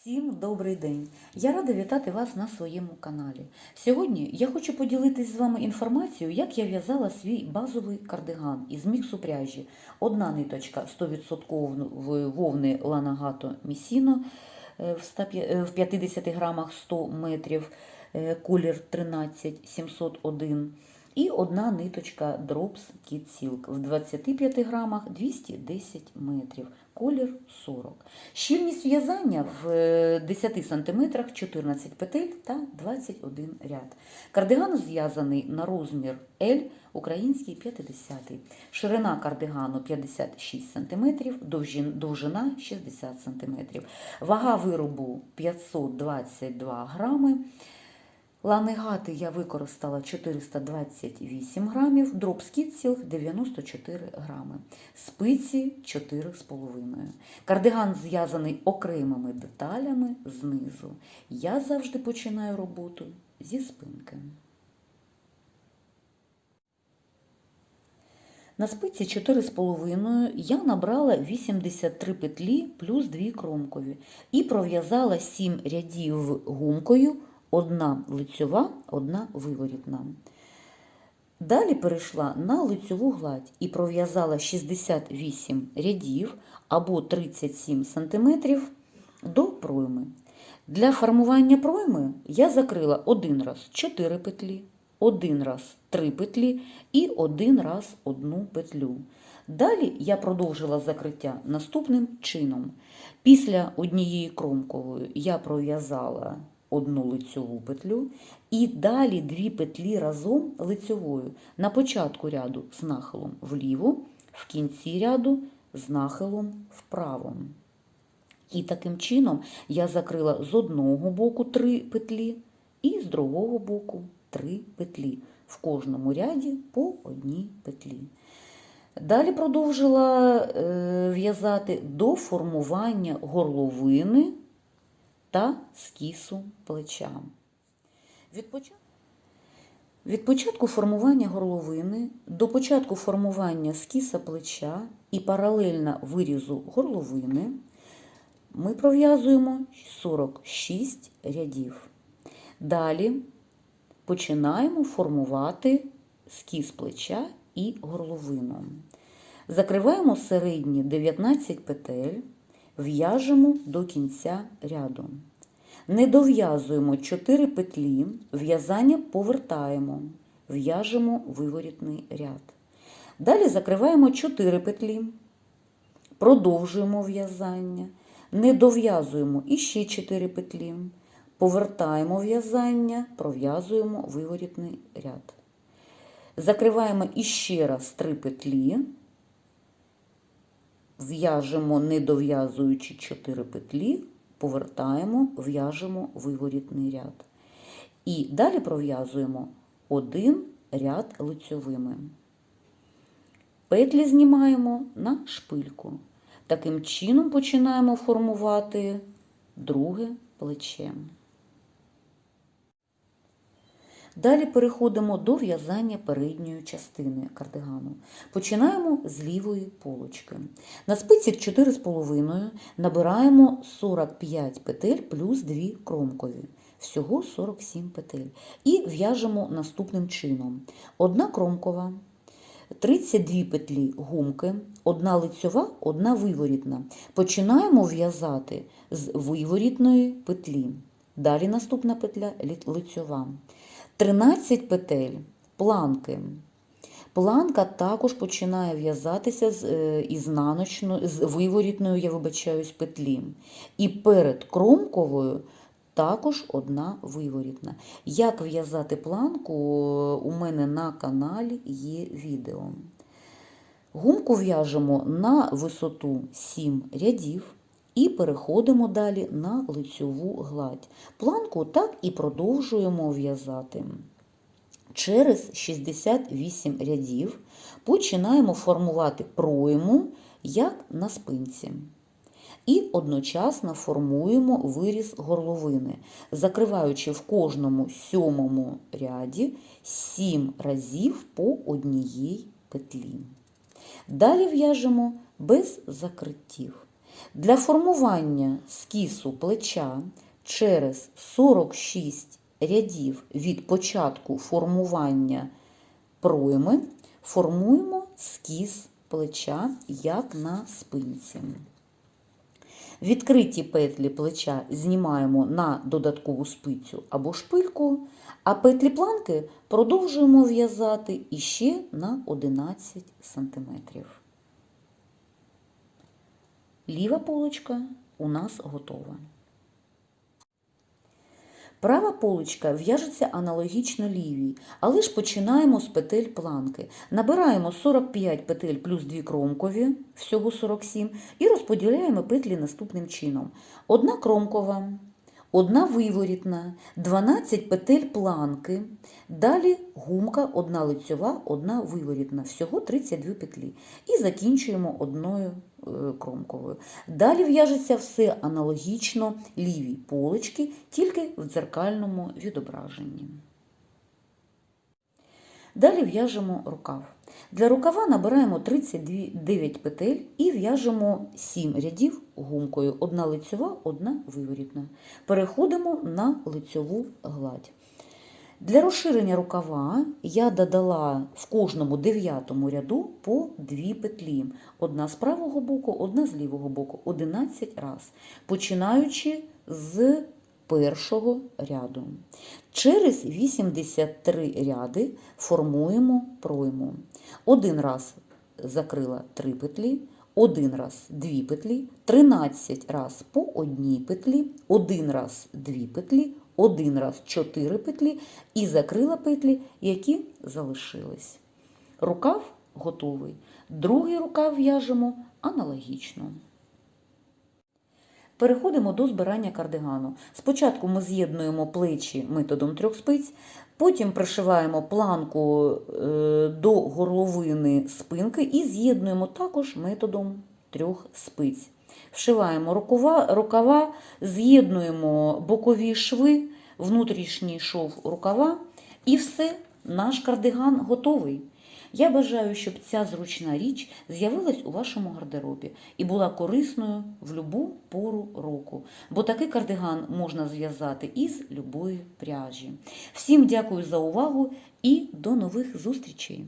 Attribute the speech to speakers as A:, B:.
A: Всім добрий день! Я рада вітати вас на своєму каналі. Сьогодні я хочу поділитись з вами інформацією, як я в'язала свій базовий кардиган із міксу пряжі. Одна ниточка 100% вовни Ланагато Місіно е, в 100 п'я- е, в 50 грамах 100 метрів, е, колір 13701 і одна ниточка Drops Kid Silk в 25 грамах 210 метрів, колір 40. Щільність в'язання в е, 10 см 14 петель та 21 ряд. Кардиган зв'язаний на розмір L, український 50. Ширина кардигану 56 см, довжина 60 см. Вага виробу 522 грами. Ланегати я використала 428 грамів, дроп скітсілг 94 грами, спиці 4,5. Кардиган зв'язаний окремими деталями знизу. Я завжди починаю роботу зі спинки. На спиці 4,5 я набрала 83 петлі плюс 2 кромкові і пров'язала 7 рядів гумкою, одна лицьова, одна виворітна. Далі перейшла на лицьову гладь і пров'язала 68 рядів або 37 см до пройми. Для формування пройми я закрила один раз 4 петлі, один раз 3 петлі і один раз одну петлю. Далі я продовжила закриття наступним чином. Після однієї кромкової я пров'язала одну лицьову петлю і далі дві петлі разом лицьовою. На початку ряду з нахилом вліво, в кінці ряду з нахилом вправо. І таким чином я закрила з одного боку три петлі і з другого боку три петлі. В кожному ряді по одній петлі. Далі продовжила е, в'язати до формування горловини та скісу плеча. Від початку, від початку формування горловини до початку формування скіса плеча і паралельно вирізу горловини ми пров'язуємо 46 рядів. Далі починаємо формувати скіс плеча і горловину. Закриваємо середні 19 петель, в'яжемо до кінця ряду. Не дов'язуємо 4 петлі, в'язання повертаємо, в'яжемо виворітний ряд. Далі закриваємо 4 петлі, продовжуємо в'язання, не дов'язуємо іще 4 петлі, повертаємо в'язання, пров'язуємо виворітний ряд. Закриваємо іще раз 3 петлі, в'яжемо, не дов'язуючи 4 петлі, повертаємо, в'яжемо виворітний ряд. І далі пров'язуємо один ряд лицьовими. Петлі знімаємо на шпильку. Таким чином починаємо формувати друге плече. Далі переходимо до в'язання передньої частини кардигану. Починаємо з лівої полочки. На спиці 4,5 набираємо 45 петель плюс 2 кромкові. Всього 47 петель. І в'яжемо наступним чином. Одна кромкова, 32 петлі гумки, одна лицьова, одна виворітна. Починаємо в'язати з виворітної петлі. Далі наступна петля лицьова. 13 петель планки. Планка також починає в'язатися з е, ізнаночною, з виворітною, я вибачаюсь, петлі. І перед кромковою також одна виворітна. Як в'язати планку, у мене на каналі є відео. Гумку в'яжемо на висоту 7 рядів. І переходимо далі на лицьову гладь. Планку так і продовжуємо в'язати. Через 68 рядів починаємо формувати пройму, як на спинці. І одночасно формуємо виріз горловини, закриваючи в кожному сьомому ряді 7 разів по однієї петлі. Далі в'яжемо без закриттів. Для формування скісу плеча через 46 рядів від початку формування пройми формуємо скіс плеча, як на спинці. Відкриті петлі плеча знімаємо на додаткову спицю або шпильку, а петлі планки продовжуємо в'язати іще на 11 см. Ліва полочка у нас готова. Права полочка в'яжеться аналогічно лівій, але ж починаємо з петель планки. Набираємо 45 петель плюс 2 кромкові, всього 47, і розподіляємо петлі наступним чином. Одна кромкова, одна виворітна, 12 петель планки, далі гумка, одна лицьова, одна виворітна, всього 32 петлі. І закінчуємо одною кромковою. Далі в'яжеться все аналогічно лівій полочки, тільки в дзеркальному відображенні. Далі в'яжемо рукав. Для рукава набираємо 39 петель і в'яжемо 7 рядів гумкою. Одна лицьова, одна виворітна. Переходимо на лицьову гладь. Для розширення рукава я додала в кожному дев'ятому ряду по 2 петлі. Одна з правого боку, одна з лівого боку. 11 раз, починаючи з першого ряду. Через 83 ряди формуємо пройму. Один раз закрила 3 петлі, один раз 2 петлі, 13 раз по одній петлі, один раз 2 петлі, один раз 4 петлі і закрила петлі, які залишились. Рукав готовий. Другий рукав в'яжемо аналогічно. Переходимо до збирання кардигану. Спочатку ми з'єднуємо плечі методом трьох спиць, потім пришиваємо планку е, до горловини спинки і з'єднуємо також методом трьох спиць. Вшиваємо рукава, рукава з'єднуємо бокові шви, внутрішній шов рукава і все, наш кардиган готовий. Я бажаю, щоб ця зручна річ з'явилась у вашому гардеробі і була корисною в будь-яку пору року, бо такий кардиган можна зв'язати із любої пряжі. Всім дякую за увагу і до нових зустрічей!